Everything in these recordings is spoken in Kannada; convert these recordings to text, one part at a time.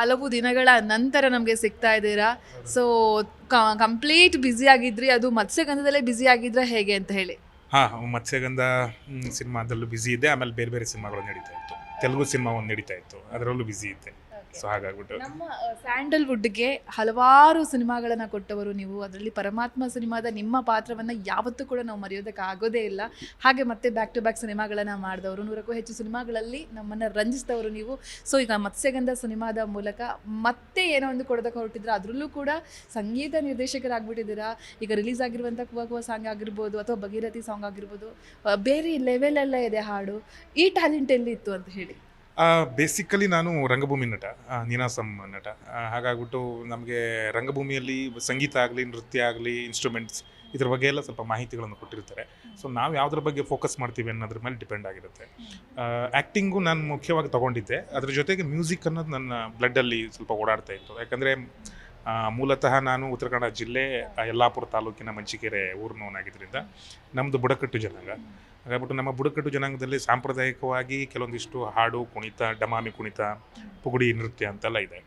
ಹಲವು ದಿನಗಳ ನಂತರ ನಮಗೆ ಸಿಗ್ತಾ ಇದ್ದೀರಾ? ಸೊ ಕಂಪ್ಲೀಟ್ ಬ್ಯುಸಿ ಆಗಿದ್ರಿ. ಅದು ಮತ್ಸ್ಯಗಂಧದಲ್ಲೇ ಬ್ಯುಸಿ ಆಗಿದ್ರೆ ಹೇಗೆ ಅಂತ ಹೇಳಿ. ಹಾಂ ಮತ್ಸ್ಯಗಂಧ ಸಿನಿಮಾದಲ್ಲೂ ಬ್ಯುಸಿ ಇದೆ. ಆಮೇಲೆ ಬೇರೆ ಬೇರೆ ಸಿನಿಮಾಗಳು ನಡೀತಾ ಇತ್ತು. ತೆಲುಗು ಸಿನಿಮಾ ಒಂದು ನಡೀತಾ ಇತ್ತು. ಅದರಲ್ಲೂ ಬ್ಯುಸಿ ಇದ್ದೆ. ಸೊ ಹಾಗಾಗ್ಬಿಟ್ಟು. ನಮ್ಮ ಸ್ಯಾಂಡಲ್ವುಡ್ಗೆ ಹಲವಾರು ಸಿನಿಮಾಗಳನ್ನು ಕೊಟ್ಟವರು ನೀವು. ಅದರಲ್ಲಿ ಪರಮಾತ್ಮ ಸಿನಿಮಾದ ನಿಮ್ಮ ಪಾತ್ರವನ್ನು ಯಾವತ್ತೂ ಕೂಡ ನಾವು ಮರೆಯೋದಕ್ಕೆ ಆಗೋದೇ ಇಲ್ಲ. ಹಾಗೆ ಮತ್ತೆ ಬ್ಯಾಕ್ ಟು ಬ್ಯಾಕ್ ಸಿನಿಮಾಗಳನ್ನು ಮಾಡಿದವರು. ನೂರಕ್ಕೂ ಹೆಚ್ಚು ಸಿನಿಮಾಗಳಲ್ಲಿ ನಮ್ಮನ್ನು ರಂಜಿಸಿದವರು ನೀವು. ಸೊ ಈಗ ಮತ್ಸ್ಯಗಂಧ ಸಿನಿಮಾದ ಮೂಲಕ ಮತ್ತೆ ಏನೋ ಒಂದು ಕೊಡೋದಕ್ಕೆ ಹೊರಟಿದ್ರೆ ಅದರಲ್ಲೂ ಕೂಡ ಸಂಗೀತ ನಿರ್ದೇಶಕರಾಗ್ಬಿಟ್ಟಿದ್ದೀರಾ. ಈಗ ರಿಲೀಸ್ ಆಗಿರುವಂಥ ಕುವ ಸಾಂಗ್ ಆಗಿರ್ಬೋದು ಅಥವಾ ಭಗೀರಥಿ ಸಾಂಗ್ ಆಗಿರ್ಬೋದು ಬೇರೆ ಲೆವೆಲ್ ಲೆವೆಲೆಲ್ಲ ಇದೆ ಹಾಡು. ಈ ಟ್ಯಾಲೆಂಟ್ ಎಲ್ಲಿ ಇತ್ತು ಅಂತ ಹೇಳಿ. ಬೇಸಿಕಲಿ ನಾನು ರಂಗಭೂಮಿ ನಟ ನೀನಾಸಂ ನಟ. ಹಾಗಾಗ್ಬಿಟ್ಟು ನಮಗೆ ರಂಗಭೂಮಿಯಲ್ಲಿ ಸಂಗೀತ ಆಗಲಿ, ನೃತ್ಯ ಆಗಲಿ ಇನ್ಸ್ಟ್ರೂಮೆಂಟ್ಸ್ ಇದ್ರ ಬಗ್ಗೆ ಎಲ್ಲ ಸ್ವಲ್ಪ ಮಾಹಿತಿಗಳನ್ನು ಕೊಟ್ಟಿರ್ತಾರೆ. ಸೊ ನಾವು ಯಾವುದ್ರ ಬಗ್ಗೆ ಫೋಕಸ್ ಮಾಡ್ತೀವಿ ಅನ್ನೋದ್ರ ಮೇಲೆ ಡಿಪೆಂಡ್ ಆಗಿರುತ್ತೆ. ಆ್ಯಕ್ಟಿಂಗು ನಾನು ಮುಖ್ಯವಾಗಿ ತೊಗೊಂಡಿದ್ದೆ. ಅದ್ರ ಜೊತೆಗೆ ಮ್ಯೂಸಿಕ್ ಅನ್ನೋದು ನನ್ನ ಬ್ಲಡ್ಡಲ್ಲಿ ಸ್ವಲ್ಪ ಓಡಾಡ್ತಾ ಇತ್ತು. ಯಾಕಂದರೆ ಮೂಲತಃ ನಾನು ಉತ್ತರ ಕನ್ನಡ ಜಿಲ್ಲೆ ಯಲ್ಲಾಪುರ ತಾಲೂಕಿನ ಮಂಚಿಕೆರೆ ಊರಿನವನಾಗಿದ್ದರಿಂದ ನಮ್ಮದು ಬುಡಕಟ್ಟು ಜನಾಂಗ. ಹಾಗಾಗ್ಬಿಟ್ಟು ನಮ್ಮ ಬುಡಕಟ್ಟು ಜನಾಂಗದಲ್ಲಿ ಸಾಂಪ್ರದಾಯಿಕವಾಗಿ ಕೆಲವೊಂದಿಷ್ಟು ಹಾಡು, ಕುಣಿತ, ಡಮಾಮಿ ಕುಣಿತ, ಪುಗುಡಿ ನೃತ್ಯ ಅಂತೆಲ್ಲ ಇದೆ.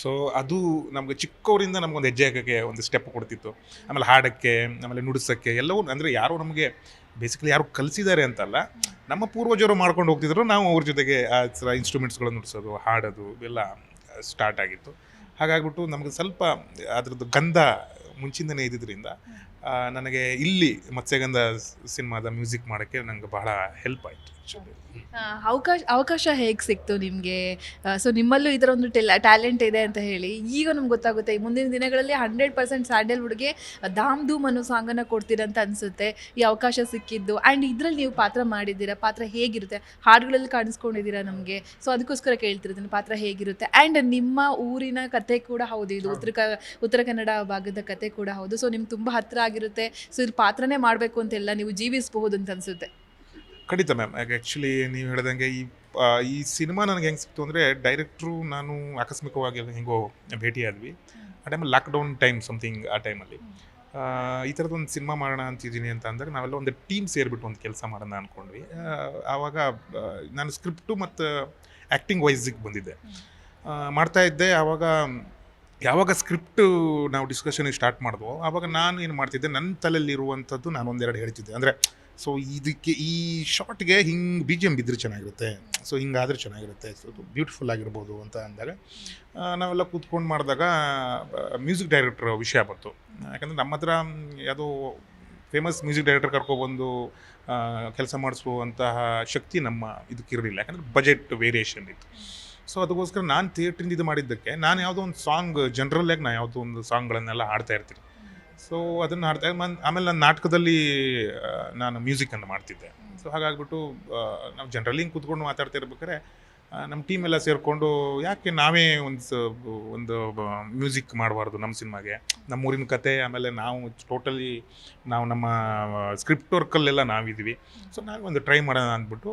ಸೊ ಅದು ನಮಗೆ ಚಿಕ್ಕವರಿಂದ ನಮಗೊಂದು ಹೆಜ್ಜೆ ಹಾಕೋಕ್ಕೆ ಒಂದು ಸ್ಟೆಪ್ ಕೊಡ್ತಿತ್ತು. ಆಮೇಲೆ ಹಾಡಕ್ಕೆ, ಆಮೇಲೆ ನುಡಿಸೋಕ್ಕೆ ಎಲ್ಲವೂ ಅಂದರೆ ಯಾರು ನಮಗೆ ಬೇಸಿಕಲಿ ಯಾರು ಕಲಿಸಿದ್ದಾರೆ ಅಂತಲ್ಲ, ನಮ್ಮ ಪೂರ್ವಜರು ಮಾಡ್ಕೊಂಡು ಹೋಗ್ತಿದ್ರು. ನಾವು ಅವ್ರ ಜೊತೆಗೆ ಆ ಥರ ಇನ್ಸ್ಟ್ರೂಮೆಂಟ್ಸ್ಗಳನ್ನು ನುಡಿಸೋದು, ಹಾಡೋದು ಇವೆಲ್ಲ ಸ್ಟಾರ್ಟ್ ಆಗಿತ್ತು. ಹಾಗಾಗ್ಬಿಟ್ಟು ನಮಗೆ ಸ್ವಲ್ಪ ಅದ್ರದ್ದು ಗಂಧ ಮುಂಚಿಂದನೇ ಇದ್ದಿದ್ದರಿಂದ ನನಗೆ ಇಲ್ಲಿ ಮತ್ಸ್ಯಗಂಧ ಸಿನಿಮಾದ ಮ್ಯೂಸಿಕ್ ಮಾಡೋಕ್ಕೆ ನನಗೆ ಬಹಳ ಹೆಲ್ಪ್ ಆಯಿತು ಅವಕಾಶ ಅವಕಾಶ ಹೇಗೆ ಸಿಕ್ತು ನಿಮಗೆ? ಸೊ ನಿಮ್ಮಲ್ಲೂ ಇದರ ಒಂದು ಟೆಲ್ ಟ್ಯಾಲೆಂಟ್ ಇದೆ ಅಂತ ಹೇಳಿ ಈಗ ನಮ್ಗೆ ಗೊತ್ತಾಗುತ್ತೆ ಈ ಮುಂದಿನ ದಿನಗಳಲ್ಲಿ ಹಂಡ್ರೆಡ್ ಪರ್ಸೆಂಟ್ ಸ್ಯಾಂಡಲ್ವುಡ್ಗೆ ಧಾಮ್ ಧೂಮ್ ಅನ್ನೋ ಸಾಂಗನ್ನು ಕೊಡ್ತೀರಂತ ಅನಿಸುತ್ತೆ ಈ ಅವಕಾಶ ಸಿಕ್ಕಿದ್ದು. ಆ್ಯಂಡ್ ಇದರಲ್ಲಿ ನೀವು ಪಾತ್ರ ಮಾಡಿದ್ದೀರಾ? ಪಾತ್ರ ಹೇಗಿರುತ್ತೆ? ಹಾಡುಗಳಲ್ಲಿ ಕಾಣಿಸ್ಕೊಂಡಿದ್ದೀರಾ ನಮಗೆ? ಸೊ ಅದಕ್ಕೋಸ್ಕರ ಕೇಳ್ತಿರ್ತೀನಿ ಪಾತ್ರ ಹೇಗಿರುತ್ತೆ? ಆ್ಯಂಡ್ ನಿಮ್ಮ ಊರಿನ ಕತೆ ಕೂಡ ಹೌದು ಇದು ಉತ್ತರ ಕ ಉತ್ತರ ಕನ್ನಡ ಭಾಗದ ಕತೆ ಕೂಡ. ಹೌದು. ಸೊ ನಿಮ್ಗೆ ತುಂಬ ಹತ್ತಿರ ಆಗಿರುತ್ತೆ. ಸೊ ಇಲ್ಲಿ ಪಾತ್ರನೇ ಮಾಡಬೇಕು ಅಂತೆಲ್ಲ ನೀವು ಜೀವಿಸಬಹುದು ಅಂತ ಅನಿಸುತ್ತೆ. ಖಂಡಿತ ಮ್ಯಾಮ್ ಆ್ಯಕ್ಚುಲಿ ನೀವು ಹೇಳ್ದಂಗೆ ಈ ಈ ಸಿನಿಮಾ ನನಗೆ ಹೆಂಗೆ ಸಿಕ್ತು ಅಂದರೆ ಡೈರೆಕ್ಟ್ರು ನಾನು ಆಕಸ್ಮಿಕವಾಗಿ ಹೆಂಗೋ ಭೇಟಿಯಾದ್ವಿ. ಆ ಟೈಮಲ್ಲಿ ಲಾಕ್ಡೌನ್ ಟೈಮ್ ಸಮಥಿಂಗ್ ಆ ಟೈಮಲ್ಲಿ ಈ ಥರದೊಂದು ಸಿನಿಮಾ ಮಾಡೋಣ ಅಂತಿದ್ದೀನಿ ಅಂತ ಅಂದಾಗ ನಾವೆಲ್ಲ ಒಂದು ಟೀಮ್ ಸೇರಿಬಿಟ್ಟು ಒಂದು ಕೆಲಸ ಮಾಡೋಣ ಅಂದ್ಕೊಂಡ್ವಿ ಆವಾಗ ನಾನು ಸ್ಕ್ರಿಪ್ಟು ಮತ್ತು ಆ್ಯಕ್ಟಿಂಗ್ ವೈಸಿಗೆ ಬಂದಿದ್ದೆ. ಮಾಡ್ತಾ ಇದ್ದೆ. ಆವಾಗ ಯಾವಾಗ ಸ್ಕ್ರಿಪ್ಟು ನಾವು ಡಿಸ್ಕಷನ್ ಸ್ಟಾರ್ಟ್ ಮಾಡಿದ್ವೋ ಆವಾಗ ನಾನು ಏನು ಮಾಡ್ತಿದ್ದೆ ನನ್ನ ತಲೆಯಲ್ಲಿರುವಂಥದ್ದು ನಾನು ಒಂದೆರಡು ಹೇಳ್ತಿದ್ದೆ. ಅಂದರೆ ಸೊ ಇದಕ್ಕೆ ಈ ಶಾರ್ಟ್ಗೆ ಹಿಂಗೆ ಬಿ ಜಿ ಎಂ ಬಿದ್ದರೆ ಚೆನ್ನಾಗಿರುತ್ತೆ ಸೊ ಹಿಂಗಾದರೆ ಚೆನ್ನಾಗಿರುತ್ತೆ ಸೊ ಬ್ಯೂಟಿಫುಲ್ ಆಗಿರ್ಬೋದು ಅಂತ ಅಂದಾಗ ನಾವೆಲ್ಲ ಕೂತ್ಕೊಂಡು ಮಾಡಿದಾಗ ಮ್ಯೂಸಿಕ್ ಡೈರೆಕ್ಟ್ರ್ ವಿಷಯ ಬಂತು. ಯಾಕಂದರೆ ನಮ್ಮ ಹತ್ರ ಯಾವುದೋ ಫೇಮಸ್ ಮ್ಯೂಸಿಕ್ ಡೈರೆಕ್ಟರ್ ಕರ್ಕೊಬಂದು ಕೆಲಸ ಮಾಡಿಸುವಂತಹ ಶಕ್ತಿ ನಮ್ಮ ಇದಕ್ಕಿರಲಿಲ್ಲ. ಯಾಕಂದರೆ ಬಜೆಟ್ ವೇರಿಯೇಷನ್ ಇತ್ತು. ಸೊ ಅದಕ್ಕೋಸ್ಕರ ನಾನು ಥಿಯೇಟ್ರಿಂದ ಇದು ಮಾಡಿದ್ದಕ್ಕೆ ನಾನು ಯಾವುದೋ ಒಂದು ಸಾಂಗ್ ಜನರಲ್ಲಾಗಿ ನಾನು ಯಾವುದೋ ಒಂದು ಸಾಂಗ್ಗಳನ್ನೆಲ್ಲ ಹಾಡ್ತಾ ಇರ್ತೀನಿ. ಸೊ ಅದನ್ನು ಹಾಡ್ತಾ ಮನ್- ಆಮೇಲೆ ನಾನು ನಾಟಕದಲ್ಲಿ ನಾನು ಮ್ಯೂಸಿಕನ್ನು ಮಾಡ್ತಿದ್ದೆ. ಸೊ ಹಾಗಾಗ್ಬಿಟ್ಟು ನಾವು ಜನರಲಿ ಹಿಂಗೆ ಕೂತ್ಕೊಂಡು ಮಾತಾಡ್ತಾ ಇರ್ಬೇಕಾದ್ರೆ ನಮ್ಮ ಟೀಮ್ ಎಲ್ಲ ಸೇರಿಕೊಂಡು, ಯಾಕೆ ನಾವೇ ಒಂದು ಒಂದು ಮ್ಯೂಸಿಕ್ ಮಾಡಬಾರ್ದು ನಮ್ಮ ಸಿನಿಮಾಗೆ? ನಮ್ಮ ಊರಿನ ಕತೆ, ಆಮೇಲೆ ನಾವು ಟೋಟಲಿ ನಾವು ನಮ್ಮ ಸ್ಕ್ರಿಪ್ಟ್ ವರ್ಕಲ್ಲೆಲ್ಲ ನಾವಿದ್ವಿ. ಸೊ ನಾವೇ ಒಂದು ಟ್ರೈ ಮಾಡೋಣ ಅಂದ್ಬಿಟ್ಟು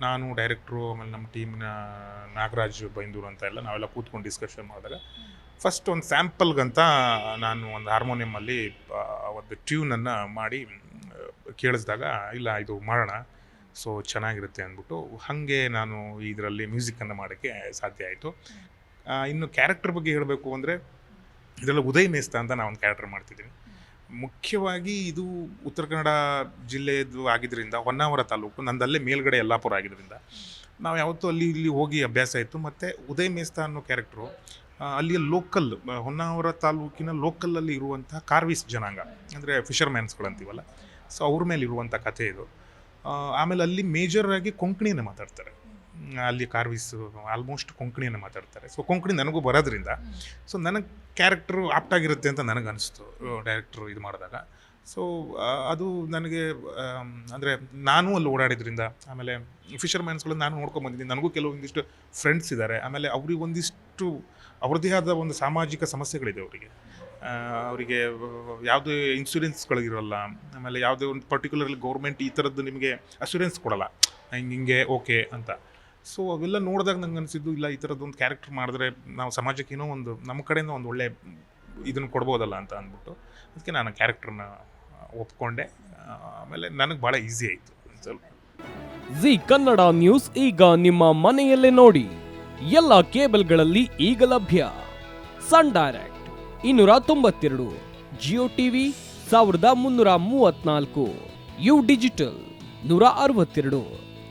ನಾನು ಡೈರೆಕ್ಟ್ರು ಆಮೇಲೆ ನಮ್ಮ ಟೀಮ್ನ ನಾಗರಾಜ್ ಬೈಂದೂರು ಅಂತ ಎಲ್ಲ ನಾವೆಲ್ಲ ಕೂತ್ಕೊಂಡು ಡಿಸ್ಕಷನ್ ಮಾಡಿದಾಗ ಫಸ್ಟ್ ಒಂದು ಸ್ಯಾಂಪಲ್ಗಂತ ನಾನು ಒಂದು ಹಾರ್ಮೋನಿಯಮಲ್ಲಿ ಒಂದು ಟ್ಯೂನನ್ನು ಮಾಡಿ ಕೇಳಿಸ್ದಾಗ ಇಲ್ಲ ಇದು ಮಾಡೋಣ ಸೊ ಚೆನ್ನಾಗಿರುತ್ತೆ ಅಂದ್ಬಿಟ್ಟು ಹಾಗೆ ನಾನು ಇದರಲ್ಲಿ ಮ್ಯೂಸಿಕನ್ನು ಮಾಡೋಕ್ಕೆ ಸಾಧ್ಯ ಆಯಿತು. ಇನ್ನು ಕ್ಯಾರೆಕ್ಟರ್ ಬಗ್ಗೆ ಹೇಳಬೇಕು ಅಂದರೆ ಇದರಲ್ಲಿ ಉದಯ್ ಮೇಸ್ತಾ ಅಂತ ನಾನು ಒಂದು ಕ್ಯಾರೆಕ್ಟರ್ ಮಾಡ್ತಿದ್ದೀನಿ. ಮುಖ್ಯವಾಗಿ ಇದು ಉತ್ತರ ಕನ್ನಡ ಜಿಲ್ಲೆಯದು ಆಗಿದ್ದರಿಂದ ಹೊನ್ನಾವರ ತಾಲೂಕು, ನಂದಲ್ಲೇ ಮೇಲ್ಗಡೆ ಯಲ್ಲಾಪುರ ಆಗಿದ್ದರಿಂದ ನಾವು ಯಾವತ್ತೂ ಅಲ್ಲಿ ಇಲ್ಲಿ ಹೋಗಿ ಅಭ್ಯಾಸ ಇತ್ತು. ಮತ್ತು ಉದಯ್ ಮೇಸ್ತಾ ಅನ್ನೋ ಕ್ಯಾರೆಕ್ಟ್ರು ಅಲ್ಲಿಯ ಲೋಕಲ್ ಹೊನ್ನಾವರ ತಾಲೂಕಿನ ಲೋಕಲಲ್ಲಿ ಇರುವಂತಹ ಕಾರ್ವಿಸ್ ಜನಾಂಗ, ಅಂದರೆ ಫಿಷರ್ಮ್ಯಾನ್ಸ್ಗಳಂತೀವಲ್ಲ ಸೊ ಅವ್ರ ಮೇಲೆ ಇರುವಂಥ ಕಥೆ ಇದು. ಆಮೇಲೆ ಅಲ್ಲಿ ಮೇಜರ್ ಆಗಿ ಕೊಂಕಣಿಯನ್ನು ಮಾತಾಡ್ತಾರೆ. ಅಲ್ಲಿ ಕಾರ್ವಿಸ್ ಆಲ್ಮೋಸ್ಟ್ ಕೊಂಕಣಿಯನ್ನು ಮಾತಾಡ್ತಾರೆ. ಸೊ ಕೊಂಕಣಿ ನನಗೂ ಬರೋದ್ರಿಂದ ಸೊ ನನಗೆ ಕ್ಯಾರೆಕ್ಟ್ರು ಆಪ್ಟಾಗಿರುತ್ತೆ ಅಂತ ನನಗೆ ಅನಿಸ್ತು ಡೈರೆಕ್ಟ್ರು ಇದು ಮಾಡಿದಾಗ. ಸೊ ಅದು ನನಗೆ ಅಂದರೆ ನಾನು ಅಲ್ಲಿ ಓಡಾಡಿದ್ರಿಂದ, ಆಮೇಲೆ ಫಿಷರ್ಮ್ಯಾನ್ಸ್ಗಳು ನಾನು ನೋಡ್ಕೊಂಬಂದಿದ್ದೀನಿ ನನಗೂ ಕೆಲವೊಂದಿಷ್ಟು ಫ್ರೆಂಡ್ಸ್ ಇದ್ದಾರೆ ಆಮೇಲೆ ಅವ್ರಿಗೆ ಒಂದಿಷ್ಟು, ಅವ್ರದ್ದೇ ಆದ ಒಂದು ಸಾಮಾಜಿಕ ಸಮಸ್ಯೆಗಳಿದೆ ಅವರಿಗೆ. ಅವರಿಗೆ ಯಾವುದೇ ಇನ್ಶೂರೆನ್ಸ್ಗಳಿರೋಲ್ಲ ಆಮೇಲೆ ಯಾವುದೇ ಒಂದು ಪರ್ಟಿಕ್ಯುಲರ್ಲಿ ಗೌರ್ಮೆಂಟ್ ಈ ಥರದ್ದು ನಿಮಗೆ ಅಶ್ಯೂರೆನ್ಸ್ ಕೊಡಲ್ಲ. ಹಿಂಗೆ ಹಿಂಗೆ ಓಕೆ ಅಂತ. ಸೊ ಅವೆಲ್ಲ ನೋಡಿದಾಗ ನಂಗೆ ಅನಿಸಿದ್ದು, ಇಲ್ಲ, ಈ ಥರದ್ದು ಕ್ಯಾರೆಕ್ಟರ್ ಮಾಡಿದ್ರೆ ನಾವು ಸಮಾಜಕ್ಕೆ ಏನೋ ಒಂದು, ನಮ್ಮ ಕಡೆಯಿಂದ ಒಂದು ಒಳ್ಳೆ ಇದನ್ನು ಕೊಡ್ಬೋದಲ್ಲ ಅಂತ ಅಂದ್ಬಿಟ್ಟು ಅದಕ್ಕೆ ನಾನು ಕ್ಯಾರೆಕ್ಟರ್ನ ಒಪ್ಕೊಂಡೆ. ಆಮೇಲೆ ನನಗೆ ಭಾಳ ಈಸಿ ಆಯಿತು. ಸ್ವಲ್ಪ. ಜಿ ಕನ್ನಡ ನ್ಯೂಸ್ ಈಗ ನಿಮ್ಮ ಮನೆಯಲ್ಲೇ ನೋಡಿ. ಎಲ್ಲ ಕೇಬಲ್ಗಳಲ್ಲಿ ಈಗ ಲಭ್ಯ. ಸನ್ ಡೈರೆಕ್ಟ್, ಇನ್ನೂರ ತೊಂಬತ್ತೆರಡು. ಜಿಯೋ ಟಿವಿ, ಸಾವಿರದ ಮುನ್ನೂರ ಮೂವತ್ನಾಲ್ಕು ಯು ಡಿಜಿಟಲ್, ನೂರ ಅರವತ್ತೆರಡು.